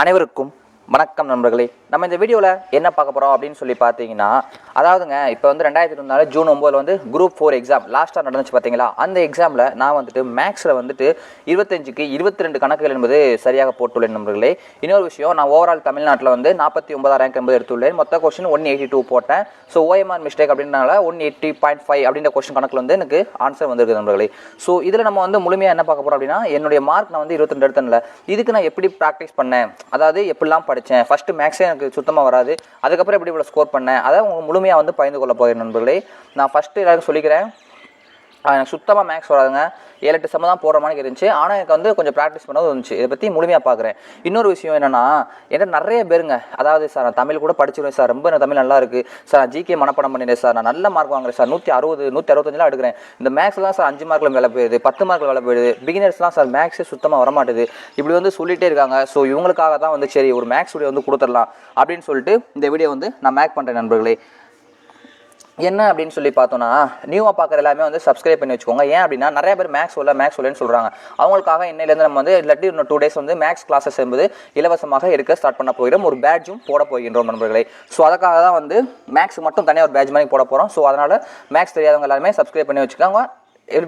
அனைவருக்கும் வணக்கம் நண்பர்களே. நம்ம இந்த வீடியோவில் என்ன பார்க்க போகிறோம் அப்படின்னு சொல்லி பார்த்தீங்கன்னா அதாவதுங்க இப்போ வந்து ரெண்டாயிரத்தி இருபத்தி ஜூன் ஒம்பதில் வந்து குரூப் ஃபோர் எக்ஸாம் லாஸ்ட்டாக நடந்துச்சு பார்த்தீங்களா அந்த எக்ஸாமில் நான் வந்துட்டு மேக்ஸில் வந்துட்டு இருபத்தஞ்சுக்கு இருபத்தி ரெண்டு கணக்குகள் என்பது சரியாக போட்டுள்ளேன் நண்பர்களே. இன்னொரு விஷயம் நான் ஓவரால் தமிழ்நாட்டில் வந்து நாற்பத்தி ஒன்பதாம் ரேங்க் என்பது எடுத்துள்ளேன். மொத்த கொஸ்டின் ஒன் எயிட்டி டூ போட்டேன். ஸோ ஓஎம்ஆர் மிஸ்டேக் அப்படின்றனால ஒன் எயிட்டி பாயிண்ட் ஃபைவ் அப்படின்ற கொஸ்டின் கணக்கில் வந்து எனக்கு ஆன்சர் வந்திருக்கு நண்பர்களே. ஸோ இதில் நம்ம வந்து முழுமையாக என்ன பார்க்க போகிறோம் அப்படின்னா என்னுடைய மார்க் நான் வந்து இருபத்தி ரெண்டு எடுத்தேன்ல. இதுக்கு நான் எப்படி ப்ராக்டிஸ் பண்ணேன்? அதாவது எப்படிலாம் படித்தேன் ஃபஸ்ட்டு மேக்ஸே எனக்கு சுத்தமாக வராது. அதுக்கப்புறம் எப்படி இவ்வளோ ஸ்கோர் பண்ணேன்? அதாவது உங்களுக்கு முழுமையாக வந்து பயந்து கொள்ள போகிறேன் நண்பர்களே. நான் ஃபஸ்ட்டு எல்லாருக்கும் சொல்லிக்கிறேன். எனக்கு சுத்தமாக மேக்ஸ் வராதுங்க. ஏழு எட்டு செம்ம தான் போடுற மாதிரி இருந்துச்சு. ஆனால் எனக்கு வந்து கொஞ்சம் ப்ராக்டிஸ் பண்ணது இருந்துச்சு. இதை பற்றி முழுமையாக பார்க்குறேன் இன்னொரு விஷயம் என்னென்னா என்கிட்ட நிறைய பேருங்க அதாவது சார் நான் தமிழ் கூட படிச்சிருவேன் சார் ரொம்ப எனக்கு தமிழ் நல்லா இருக்குது சார் நான் ஜிகே மனப்பாடம் பண்ணிட்டேன் சார் நான் நல்ல மார்க் வாங்குறேன் சார் நூற்றி அறுபது நூற்றி அறுபத்தஞ்சிலாம் எடுக்கிறேன். இந்த மேக்ஸ்லாம் சார் அஞ்சு மார்க்கில் வேலை போயிடுது. பத்து மார்க்கில் வேலை போயிடுது. பிகினர்ஸ்லாம் சார் மேக்ஸே சுத்தமாக வரமாட்டுது. இப்படி வந்து சொல்லிகிட்டே இருக்காங்க. ஸோ இவங்களுக்காக தான் வந்து சரி ஒரு மேக்ஸ் வீடியோ வந்து கொடுத்துடலாம் அப்படின்னு சொல்லிட்டு இந்த வீடியோ வந்து நான் மேக் பண்ணுறேன் நண்பர்களே. என்ன அப்படின்னு சொல்லி பார்த்தோன்னா நியூவாக பார்க்குற எல்லாமே வந்து சப்ஸ்கிரைப் பண்ணி வச்சுக்கோங்க. ஏன் அப்படின்னா நிறைய பேர் மேக்ஸ் சொல்ல மேக்ஸ் சொல்லன்னு சொல்கிறாங்க அவங்களுக்காக இன்னையிலேருந்து நம்ம வந்து இல்லாட்டி இன்னும் டூ டேஸ் வந்து மேக்ஸ் கிளாஸஸ் என்பது இலவசமாக எடுக்க ஸ்டார்ட் பண்ண போகிறோம். ஒரு பேட்சும் போட போகின்றோம் நண்பர்களே. ஸோ அதுக்காக தான் வந்து மேக்ஸ் மட்டும் தனியாக ஒரு பேட்ச் மாதிரி போட போகிறோம் ஸோ அதனால் மேக்ஸ் தெரியாதவங்க எல்லாருமே சப்ஸ்கிரைப் பண்ணி வச்சுக்கோங்க.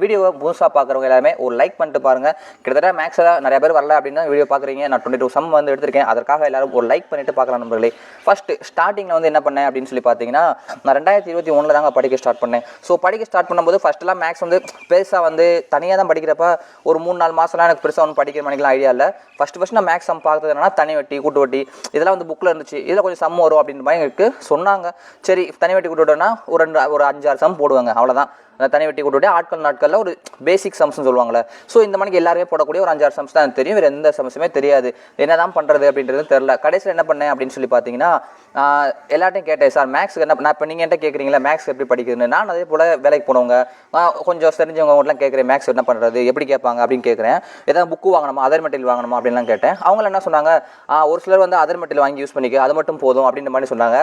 வீடியோவை புதுசாக பார்க்குறவங்க எல்லாருமே ஒரு லைக் பண்ணிட்டு பாருங்கள் கிட்டத்தட்ட மேக்ஸில் நிறைய பேர் வரல அப்படின்னு வீடியோ பார்க்குறீங்க நான் டுவெண்ட்டி டூ சம் வந்து எடுத்திருக்கேன். அதற்காக எல்லாரும் ஒரு லைக் பண்ணிட்டு பார்க்கலாம் நண்பர்களே. ஃபஸ்ட்டு ஸ்டார்டிங்கில் வந்து என்ன பண்ணேன் அப்படின்னு சொல்லி பார்த்தீங்கன்னா நான் ரெண்டாயிரத்தி இருபத்தி ஒன்றில் தாங்க படிக்க ஸ்டார்ட் பண்ணேன். ஸோ படிக்க ஸ்டார்ட் பண்ணும்போது ஃபஸ்ட்டெல்லாம் மேக்ஸ் வந்து பெருசாக வந்து தனியாக தான் படிக்கிறப்ப ஒரு மூணு நாலு மாதம்லாம் எனக்கு பெருசாக ஒன்றும் படிக்கிற மணிக்கெலாம் ஐடியா இல்லை. ஃபஸ்ட்டு ஃபஸ்ட் நான் மேக்ஸ் சம் பார்த்தது என்னன்னா தனி வட்டி கூட்டு வட்டி. இதெல்லாம் வந்து புக்கில் இருந்துச்சு. இதில் கொஞ்சம் சம் வரும் அப்படின்ற மாதிரி எனக்கு சொன்னாங்க. சரி தனி வட்டி கூட்டு வட்டினா ஒரு ரெண்டு ஒரு அஞ்சாறு சம் போடுவாங்க. அவ்வளோதான் அந்த தனி வெட்டி கூட்டு ஆட்கள் நாட்களில் ஒரு பேசிக் சம்ஸ்னு சொல்லுவாங்களே ஸோ இந்த மணிக்கு எல்லாருமே போடக்கூடிய ஒரு அஞ்சாறு சம்ஸ் தான் தெரியும். வேறு எந்த சம்ஸுமே தெரியாது. என்ன தான் பண்ணுறது அப்படின்றது தெரில. கடைசியில் என்ன பண்ணேன் அப்படின்னு சொல்லி பார்த்தீங்கன்னா ஆஹ் கேட்டேன் சார் மேக்ஸ்க்கு என்ன நான் இப்போ நீங்கள் என்கிட்ட கேட்குறீங்களா மேக்ஸ் எப்படி படிக்கிறதுன்னு நான் அதே போல் வேலைக்கு போனவங்க கொஞ்சம் தெரிஞ்சவங்க கேட்குறேன் மேக்ஸ் என்ன பண்ணுறது எப்படி கேட்பாங்க? அப்படின்னு கேட்குறேன் ஏதாவது புக்கு வாங்கணுமா? அதர் மெட்டீரியல் வாங்கணுமா? அப்படின்லாம் கேட்டேன். அவங்கள என்ன சொன்னாங்க ஒரு சிலர் வந்து அதர் மெட்டீரியல் வாங்கி யூஸ் பண்ணிக்க அது மட்டும் போதும் அப்படின்ற மாதிரி சொன்னாங்க.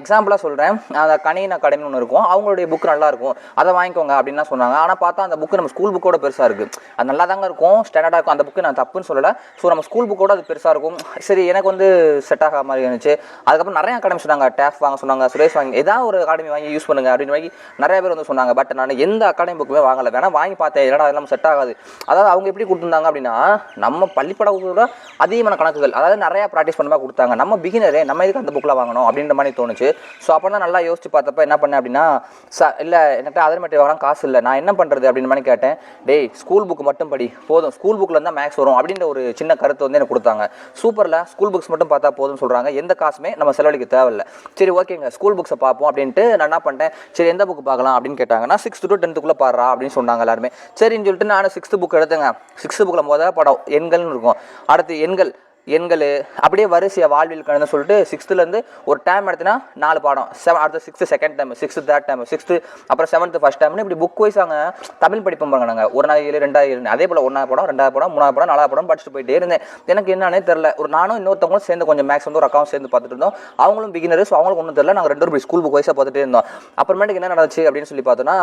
எக்ஸாம்பிளாக சொல்கிறேன் அந்த கணின் அகாடமின்னு ஒன்று இருக்கும். அவங்களுடைய புக் நல்லாயிருக்கும் அதை வாங்கிக்கோங்க அப்படின்லாம் சொன்னாங்க. ஆனால் பார்த்தா அந்த புக்கு நம்ம ஸ்கூல் புக்கோட பெருசாக இருக்குது அது நல்லா தாங்க இருக்கும். ஸ்டாண்டர்டாக இருக்கும். அந்த புக்கு நான் தப்புன்னு சொல்லலை. ஸோ நம்ம ஸ்கூல் புக்கோட அது பெருசாக இருக்கும். சரி எனக்கு வந்து செட் ஆகாத மாதிரி இருந்துச்சு. அதுக்கப்புறம் நிறைய அகாடமி சொன்னாங்க டேஃப் வாங்க சொன்னாங்க சுரேஷ் வாங்கி ஏதாவது ஒரு அகாடமி வாங்கி யூஸ் பண்ணுங்க அப்படின்னு மாதிரி நிறைய பேர் வந்து சொன்னாங்க. பட் நான் எந்த அகாடமி புக்குமே வாங்கலை. வேணா வாங்கி பார்த்தேன். என்னடா அதெல்லாம் செட் ஆகாது. அதாவது அவங்க எப்படி கொடுத்துருந்தாங்க அப்படின்னா நம்ம பள்ளிப்படத்தோட அதிகமான கணக்குகள் அதாவது நிறைய ப்ராக்டிஸ் பண்ண மாதிரி கொடுத்தாங்க. நம்ம பிகினரே நம்ம எதுக்கு அந்த புக்கில் வாங்கணும் அப்படின்ற மாதிரி தோணுச்சு. ஸோ அப்போ தான் நல்லா யோசிச்சு பார்த்தப்ப என்ன பண்ணேன் அப்படின்னா ச இல்லை என்கிட்ட அதர் மெட்டீரியல் வாங்க காசு இல்லை. நான் என்ன பண்ணுறது அப்படின்னு மாதிரி கேட்டேன். டேய் ஸ்கூல் புக் மட்டும் படி. போதும். ஸ்கூல் புக்கில் இருந்தால் மேக்ஸ் வரும். அப்படின்ற ஒரு சின்ன கருத்து வந்து எனக்கு கொடுத்தாங்க. சூப்பரில் ஸ்கூல் புக்ஸ் மட்டும் பார்த்தா போதும்னு சொல்கிறாங்க எந்த காசுமே நம்ம செலவழி படிக்க தேவையில்ல. சரி ஓகேங்க ஸ்கூல் புக்ஸை பார்ப்போம் அப்படின்ட்டு நான் என்ன பண்ணிட்டேன்? சரி எந்த புக் பார்க்கலாம் அப்படின்னு கேட்டாங்கன்னா சிக்ஸ்த்து டு டென்த்துக்குள்ளே பாடுறா அப்படின்னு சொன்னாங்க எல்லாருமே. சரின்னு சொல்லிட்டு நான் சிக்ஸ்த்து புக் எடுத்தேங்க. சிக்ஸ்த்து புக்கில் மொதல் படம் எண்கள்னு இருக்கும். அடுத்து எண்கள். எண்கள் அப்படியே வரிசையாக வாழ்வில் கணந்து சொல்லிட்டு சிக்ஸ்த்துலேருந்து ஒரு டைம் எடுத்தினா நாலு பாடம். செவன் அடுத்த sixth second time sixth third time sixth அப்புறம் செவன்த்து ஃபஸ்ட் டைம்னு இப்படி புக் வைஸ் அவங்க தமிழ் படிப்போம் பாருங்க நாங்கள் ஒரு நாள் ஏழு ரெண்டாவது ஏழு அதே போல் ஒன்றாவது படம் ரெண்டாவது படம் மூணாவது படம் நாலாவது படம் படிச்சுட்டு போயிட்டே இருந்தேன். எனக்கு என்னன்னே தெரில ஒரு நானும் இன்னொருத்தவங்களும் சேர்ந்து கொஞ்சம் மேக்ஸ் வந்து ஒரு அக்காவும் சேர்ந்து பார்த்துட்டு இருந்தோம். அவங்களும் பிகினர் ஸோ அவங்களுக்கு ஒன்றும் தெரில நாங்கள் ரெண்டு பேரும் ஸ்கூல் புக் வைஸாக பார்த்துட்டே இருந்தோம். அப்புறமேட்டுக்கு என்ன நடந்துச்சு அப்படின்னு சொல்லி பார்த்தோன்னா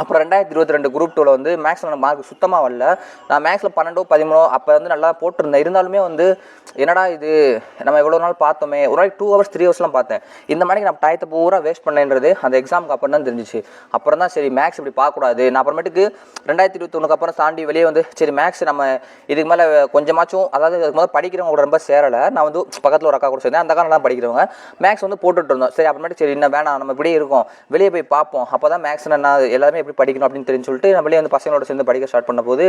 அப்புறம் ரெண்டாயிரத்தி இருபத்தி ரெண்டு குரூப் டூவில் வந்து மேக்ஸில் எனக்கு மார்க் சுத்தமாக வரல. நான் மேக்ஸில் பன்னெண்டோ பதிமூணோ அப்போ வந்து நல்லா போட்டிருந்தேன். இருந்தாலுமே வந்து என்னடா இது? நம்ம எவ்வளோ நாள் பார்த்தோமே. ஒரு நாளைக்கு டூ ஹவர்ஸ் த்ரீ ஹவர்ஸ்லாம் பார்த்தேன். இந்த மாதிரி நான் டயத்தை பூரா வேஸ்ட் பண்ணேன்றது அந்த எக்ஸாமுக்கு அப்புறம் தான் தெரிஞ்சிச்சு. அப்புறம் தான் சரி மேக்ஸ் இப்படி பார்க்கக்கூடாது. நான் அப்புறமேட்டுக்கு ரெண்டாயிரத்தி இருபத்தொன்னுக்கு அப்புறம் தாண்டி வெளியே வந்து சரி மேக்ஸ் நம்ம இதுக்கு மேலே கொஞ்சமாச்சும் அதாவது அதுக்கு முதல்ல படிக்கிறவங்க கூட ரொம்ப சேரலை. நான் வந்து பக்கத்தில் ஒரு அக்கா கூட சேர்ந்தேன். அந்த அக்கா நல்லா படிக்கிறவங்க. மேக்ஸ் வந்து போட்டுட்டு இருந்தோம். சரி அப்புறமேட்டு சரி இன்னும் வேணாம். நம்ம இப்படியே இருக்கோம். வெளியே போய் பார்ப்போம். அப்போ தான் மேக்ஸ் என்ன எல்லாமே எப்படி படிக்கணும் அப்படின்னு தெரிஞ்சு சொல்லிட்டு நம்மளே வந்து பசங்களோட சேர்ந்து படிக்க ஸ்டார்ட் பண்ணும்போது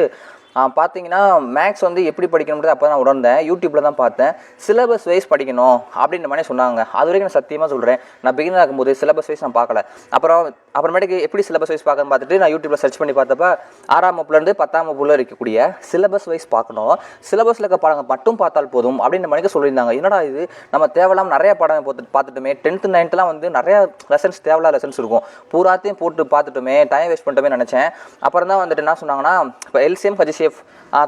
பார்த்தீங்கன்னா மேக்ஸ் வந்து எப்படி படிக்கணும்ன்றது அப்போ தான் உணர்ந்தேன். யூடியூப்பில் தான் பார்த்தேன். சிலபஸ் வைஸ் படிக்கணும் அப்படின்ற மாதிரி சொன்னாங்க. அது வரைக்கும் நான் சத்தியமாக சொல்கிறேன் நான் பிகினர் ஆகும்போது சிலபஸ் வைஸ் நான் பார்க்கல. அப்புறம் அப்புறமேட்டுக்கு எப்படி சிலபஸ் வைஸ் பார்க்கணும்னு பார்த்துட்டு நான் யூடியூப்பில் சர்ச் பண்ணி பார்த்தப்ப ஆறாம் வகுப்புலேருந்து பத்தாம் வகுப்புல இருக்கக்கூடிய சிலபஸ் வைஸ் பார்க்கணும். சிலபஸில் இருக்க பாடங்கள் மட்டும் பார்த்தால் போதும் அப்படின்ற மாதிரி சொல்லியிருந்தாங்க. என்னடா இது? நம்ம தேவையில்லாம நிறைய பாடம் பார்த்துட்டுமே டென்த்து நைன்த்துலாம் வந்து நிறைய லெசன்ஸ் தேவையில்லாத லெசன்ஸ் இருக்கும். பூராத்தையும் போட்டு பார்த்துட்டுமே டைம் டைம் வேஸ்ட் பண்ணிட்டோமே நினச்சேன். அப்புறம் தான் வந்துட்டு என்ன சொன்னாங்கன்னா இப்போ எல்சிஎம் ஹஜிசிஎஃப்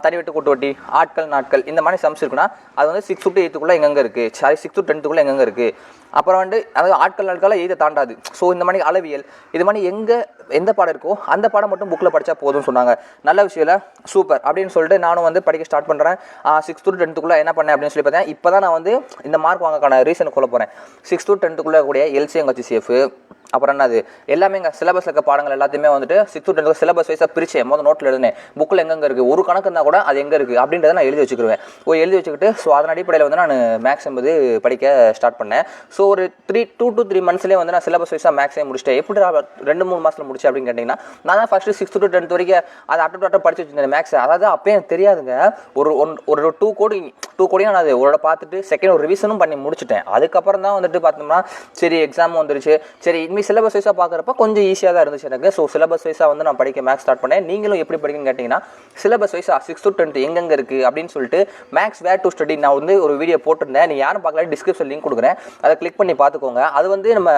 தனி வெட்டு கூட்டு வட்டி ஆட்கள் நாட்கள் இந்த மாதிரி சம்ஸ் இருக்குன்னா அது வந்து சிக்ஸ் டு எயித்துக்குள்ளே எங்கெங்கே இருக்குது சாரி சிக்ஸ் டு டென்த்துக்குள்ளே எங்கெங்கே இருக்குது அப்புறம் வந்து அதாவது ஆட்கள் நாட்களாக எய்த தாண்டாது. ஸோ இந்த மாதிரி அளவியல் இது மாதிரி எங்கே எந்த பாடம் இருக்கோ அந்த பாடம் மட்டும் புக்கில் படித்தா போதும்னு சொன்னாங்க. நல்ல விஷயம் இல்லை சூப்பர் அப்படின்னு சொல்லிட்டு நானும் வந்து படிக்க ஸ்டார்ட் பண்ணுறேன் சிக்ஸ் டு டென்த்துக்குள்ளே என்ன பண்ணேன் அப்படின்னு சொல்லி பார்த்தேன். இப்போ தான் நான் வந்து இந்த மார்க் வாங்கக்கான ரீசன் கொள்ள போகிறேன் சிக்ஸ் டு டென்த்துக்குள்ளே கூடிய எல்சிஎம் ஹச்சிசிஎஃப் அப்புறம் என்னது? எல்லாமே எங்கள் சிலபஸில் இருக்க பாடங்கள் எல்லாத்தையுமே வந்துட்டு சிக்ஸ் டு டென்த்துக்கு சிலபஸ் வைஸாக பிரிச்சு மொதல் நோட்டில் எழுதுனேன். புக்கில் எங்கெங்கே இருக்குது ஒரு கணக்கு இருந்தால் கூட அது எங்கே இருக்குது அப்படின்றத நான் எழுதி வச்சுக்கிருவேன். ஓ எழுதி வச்சுக்கிட்டு ஸோ அதன் அடிப்படையில் வந்து நான் மேக்ஸ் என்பது படிக்க ஸ்டார்ட் பண்ணேன். ஸோ ஒரு த்ரீ டூ டு த்ரீ மந்த்ஸ்லேயே வந்து நான் சிலபஸ் வைஸாக மேக்ஸே முடிச்சிட்டேன். எப்படி ரெண்டு மூணு மாதத்தில் முடிச்சு அப்படின்னு கேட்டிங்கன்னா நான் தான் ஃபஸ்ட்டு சிக்ஸ்த் டு டென்த் வரைக்கும் அதை அட்டம் அட்டம் படிச்சு வச்சிருந்தேன் மேக்ஸ் அதாவது அப்போ எனக்கு தெரியாதுங்க. ஒரு ஒன் ஒரு டூ கோடி டூ கோடியும் நான் அது ஒரு பார்த்துட்டு செகண்ட் ஒரு ரிவிஷனும் பண்ணி முடிச்சிட்டேன். அதுக்கப்புறம் தான் வந்துட்டு பார்த்தோம்னா சரி எக்ஸாமும் வந்துருச்சு. சரி இனிமேல் சிலபஸ் வைஸாக பார்க்குறப்ப கொஞ்சம் ஈஸியாக தான் இருந்துச்சு எனக்கு. ஸோ சிலபஸ் வைஸாக வந்து நான் படிக்க மேக்ஸ் ஸ்டார்ட் பண்ணேன். நீங்களும் எப்படி படிக்கணும்னு கேட்டிங்கன்னா சிலபஸ் வைஸாக சிக்ஸ் டு டென்த் எங்கெங்கே இருக்குது அப்படின்னு சொல்லிட்டு மேக்ஸ் வேர் டு ஸ்டடி நான் வந்து ஒரு வீடியோ போட்டிருந்தேன். நீ யாரும் பார்க்கல டிஸ்கிரிப்ஷன் லிங்க் கொடுக்குறேன். அதை கிளிக் பண்ணி பார்த்துக்கோங்க. அது வந்து நம்ம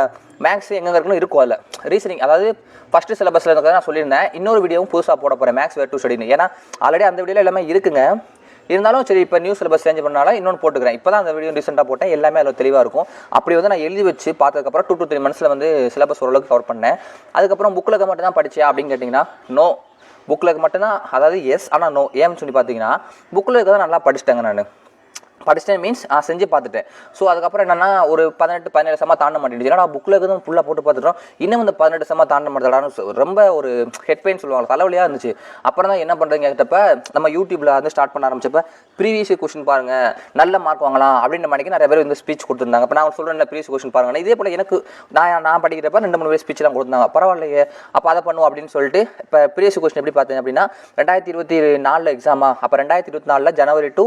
மேக்ஸ் எங்கெங்கே இருக்குன்னு இருக்கும் அதில். ரீசனிங் அதாவது ஃபஸ்ட்டு சிலபஸில் இருக்கிறத நான் சொல்லியிருந்தேன். இன்னொரு வீடியோவும் புதுசாக போட போகிறேன் மேக்ஸ் வேர் டு ஸ்டடின்னு ஏன்னா ஆல்ரெடி அந்த வீடியோவில் எல்லாமே இருக்குங்க. இருந்தாலும் சரி இப்போ நியூஸ் சிலபஸ் சேஞ்ச் பண்ணால இன்னொன்று போட்டுக்கிறேன். இப்போ தான் அந்த வீடியோ ரீசெண்டாக போட்டேன். எல்லாமே அதில் தெளிவாக இருக்கும். அப்படி வந்து நான் எழுதி வச்சு பார்த்ததுக்கப்புறம் டூ டூ த்ரீ மந்த்ஸில் வந்து சிலபஸ் ஓரளவுக்கு கவர் பண்ணேன். அதுக்கப்புறம் புக்கில் இருக்க மட்டும் தான் படித்தேன் அப்படின்னு கேட்டிங்கன்னா நோ புக்கில் மட்டும்தான் அதாவது எஸ் ஆனால் நோ ஏன்னு சொல்லி பார்த்தீங்கன்னா புக்கில் இருக்கிறத நல்லா படிச்சிட்டேங்க நான். படிச்சிட்டேன் மீன்ஸ் நான் செஞ்சு பார்த்துட்டேன். ஸோ அதுக்கப்புறம் என்னன்னா ஒரு பதினெட்டு பதினேழு சமா தாண்ட மாட்டேங்குது ஏன்னா புக்கில் இருக்கிறதும் ஃபுல்லாக போட்டு பார்த்துட்டோம். இன்னும் இந்த பதினெட்டு சமா தாண்ட மாட்டேடான்னு ரொம்ப ஒரு ஹெட் பெயின் சொல்லுவாங்க. தலைவலியாக இருந்துச்சு. அப்புறம் தான் என்ன பண்ணுறீங்க கேட்டப்ப நம்ம யூடியூப்பில் வந்து ஸ்டார்ட் பண்ண ஆரம்பிச்சப்ப ப்ரீவியஸ் கொஷின் பாருங்கள் நல்ல மார்க் வாங்கலாம் அப்படின்ற மணிக்கு நிறைய பேர் வந்து ஸ்பீச் கொடுத்துருந்தாங்க. இப்போ நான் சொல்கிறேன் ப்ரீவியஸ் கொஷின் பாருங்க. இதே போல் எனக்கு நான் நான் படிக்கிறப்ப ரெண்டு மூணு பேர் ஸ்பீச்லாம் கொடுத்தாங்க பரவாயில்லையே. அப்போ அதை பண்ணுவோம் அப்படின்னு சொல்லிட்டு இப்போ ப்ரீவியஸ் கொஷின் எப்படி பார்த்தீங்க அப்படின்னா ரெண்டாயிரத்தி இருபத்தி நாலில் எக்ஸாமா அப்போ ரெண்டாயிரத்தி இருபத்தி நாலில் ஜனவரி டூ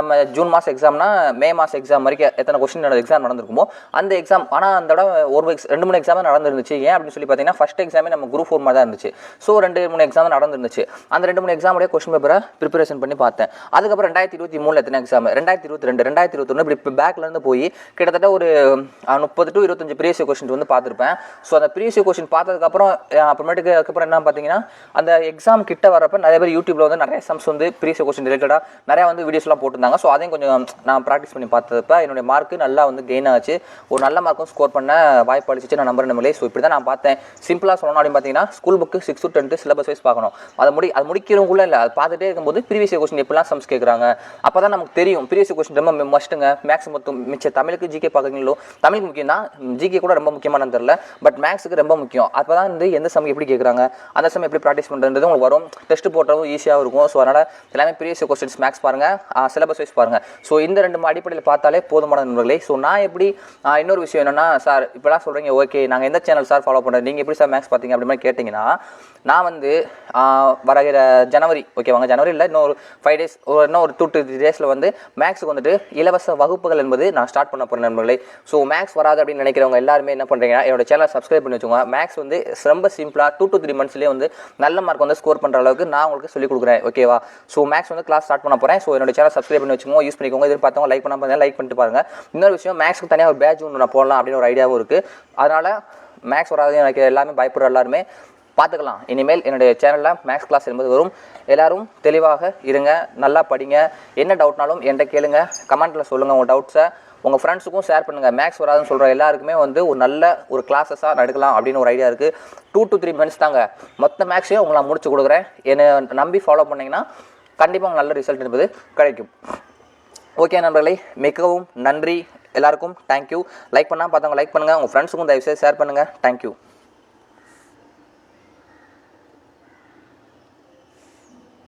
நம்ம ஜூன் மாதம் எக்ஸாம்னா மே மாதம் எக்ஸாம் வரைக்கும் எத்தனை கொஸ்டின் எக்ஸாம் நடந்திருக்குமோ அந்த எக்ஸாம் ஆனால் அந்த இடம் ஒரு எக்ஸ் ரெண்டு மூணு எக்ஸாம் நடந்துருந்துச்சு. ஏன் அப்படின்னு சொல்லி பார்த்தீங்கன்னா ஃபஸ்ட் எக்ஸாமே நம்ம குரூப் ஃபோர் மாதிரி தான் இருந்துச்சு. ஸோ ரெண்டு மூணு எக்ஸாம் நடந்துருந்துச்சு. அந்த ரெண்டு மூணு எக்ஸாமுடைய கொஸ்டின் பேப்பரை ப்ரிப்பரேஷன் பண்ணி பார்த்தேன். அதுக்கப்புறம் ரெண்டாயிரத்தி இருபத்தி மூணில் எத்தனை எக்ஸாம் ரெண்டாயிரத்தி இருபத்தி ரெண்டு ரெண்டாயிரத்தி இருபத்தொன்று இப்படி இப்போ பேக்லேருந்து போய் கிட்டத்தட்ட ஒரு முப்பது டு இருபத்தஞ்சு ப்ரீவியஸ் கொஸ்டின் வந்து பார்த்துருப்பேன். ஸோ அந்த ப்ரீவியஸ் கொஸ்டின் பார்த்ததுக்கப்புறம் அப்புறமேட்டுக்கு அதுக்கப்புறம் என்ன பார்த்தீங்கன்னா அந்த எக்ஸாம் கிட்ட வரப்ப நிறைய பேர் யூடியூப்பில் வந்து நிறைய சம்ஸ் வந்து ப்ரீவியஸ் கொஸ்டின் ரிலேட்டடாக நிறைய வந்து வீடியோஸ்லாம் போட்டிருந்தாங்க. ஸோ அதையும் கொஞ்சம் நான் ப்ராக்டிஸ் பண்ணி பார்த்தப்ப என்னுடைய மார்க்கு நல்லா வந்து கெயின் ஆச்சு. ஒரு நல்ல மார்க்கும் ஸ்கோர் பண்ண வாய்ப்பு அளிச்சிச்சு நான் நம்பர் நம்மளே. ஸோ இப்படி தான் நான் பார்த்தேன். சிம்பிளாக சொல்லணும் அப்படின்னு பார்த்தீங்கன்னா school book six to tenth syllabus wise பார்க்கணும். அதை முடி அது முடிக்கிறவங்களும் இல்லை அது பார்த்துட்டே இருக்கும்போது ப்ரீவியஸ் கொஸ்டின் எப்படிலாம் சம்ஸ் கேட்குறாங்க அப்போ தான் நமக்கு தெரியும். ப்ரீவியஸ் கொஸ்டின் ரொம்ப மஸ்ட்டுங்க மேக்ஸ் மொத்தம் மிச்ச தமிழுக்கு ஜிகே பார்க்குறீங்களோ? தமிழுக்கு முக்கியம் தான் ஜிகே கூட ரொம்ப முக்கியமானு தெரில பட் மேக்ஸுக்கு ரொம்ப முக்கியம். அப்போ தான் வந்து எந்த சமயம் எப்படி கேட்குறாங்க அந்த சமயம் எப்படி ப்ராக்டிஸ் பண்ணுறது உங்களுக்கு வரும். டெஸ்ட் போட்டவும் ஈஸியாக இருக்கும். ஸோ அதனால் எல்லாமே ப்ரீவியஸ் கொஸ்டின்ஸ் மேக்ஸ் பாருங்கள் சிலபஸ் வைஸ் பாருங்கள் ஸோ இந்த ரெண்டு அடிப்படையில் பார்த்தாலே போதுமான நண்பர்களே. ஸோ நான் எப்படி இன்னொரு விஷயம் என்னென்னா சார் இப்போலாம் சொல்கிறீங்க ஓகே நாங்கள் எந்த சேனல் சார் ஃபாலோ பண்ணுறோம் நீங்கள் எப்படி சார் மேக்ஸ் பார்த்தீங்க அப்படி மாதிரி கேட்டிங்கன்னா நான் வந்து வரகிற ஜனவரி ஓகேவாங்க ஜனவரி இல்லை இன்னொரு ஃபைவ் டேஸ் ஒரு இன்னும் ஒரு டூ டூ த்ரீ டேஸில் வந்து மேக்ஸுக்கு வந்துட்டு இலவச வகுப்புகள் என்பது நான் ஸ்டார்ட் பண்ண போகிறேன் நண்பர்களே. ஸோ மேக்ஸ் வராது அப்படின்னு நினைக்கிறவங்க எல்லாருமே என்ன பண்ணுறீங்கன்னா என்னோட சேனல் சப்ஸ்கிரைப் பண்ணி வச்சுக்கோங்க. மேக்ஸ் வந்து ரொம்ப சிம்பிளாக டூ டூ த்ரீ மந்த்ஸ்லேயே வந்து நல்ல மார்க் வந்து ஸ்கோர் பண்ணுற அளவுக்கு நான் உங்களுக்கு சொல்லிக் கொடுக்குறேன் ஓகேவா ஸோ மேக்ஸ் வந்து கிளாஸ் ஸ்டார்ட் பண்ண போகிறேன் ஸோ என்னோட சேனல் சப்ஸ்கிரைப் பண்ணி வச்சுக்கோங்க. யூஸ் பண்ணிக்கோங்க. இது பார்த்தவங்க லைக் பண்ண பாருங்க லைக் பண்ணிட்டு பாருங்க. இன்னொரு விஷயம் மேக்ஸ்க்கு தனியாக ஒரு பேட்ச் ஒன்று நான் போடலாம் அப்படின்னு ஒரு ஐடியாவும் இருக்குது அதனால் மேக்ஸ் வராது எனக்கு எல்லாமே பயப்படுற எல்லாருமே பார்த்துக்கலாம். இனிமேல் என்னுடைய சேனலில் மேக்ஸ் கிளாஸ் என்பது வரும். எல்லோரும் தெளிவாக இருங்க நல்லா படிங்க. என்ன டவுட்னாலும் என்கிட்ட கேளுங்க. கமெண்ட்டில் சொல்லுங்கள் உங்கள் டவுட்ஸை உங்கள் ஃப்ரெண்ட்ஸுக்கும் ஷேர் பண்ணுங்கள் மேக்ஸ் வராதுன்னு சொல்கிற எல்லாருக்குமே வந்து ஒரு நல்ல ஒரு கிளாஸஸாக நடக்கலாம் அப்படின்னு ஒரு ஐடியா இருக்குது டூ டு த்ரீ மினிட்ஸ் தாங்க. மொத்த மேக்ஸையும் உங்களை முடிச்சு கொடுக்குறேன். என்னை நம்பி ஃபாலோ பண்ணிங்கன்னா கண்டிப்பாக நல்ல ரிசல்ட் என்பது கிடைக்கும். ஓகே நண்பர்களே மிகவும் நன்றி. எல்லாருக்கும் தேங்க்யூ லைக் பண்ணால் பார்த்தவங்க லைக் பண்ணுங்கள் உங்கள் ஃப்ரெண்ட்ஸுக்கும் தயவுசெய்து ஷேர் பண்ணுங்கள் தேங்க்யூ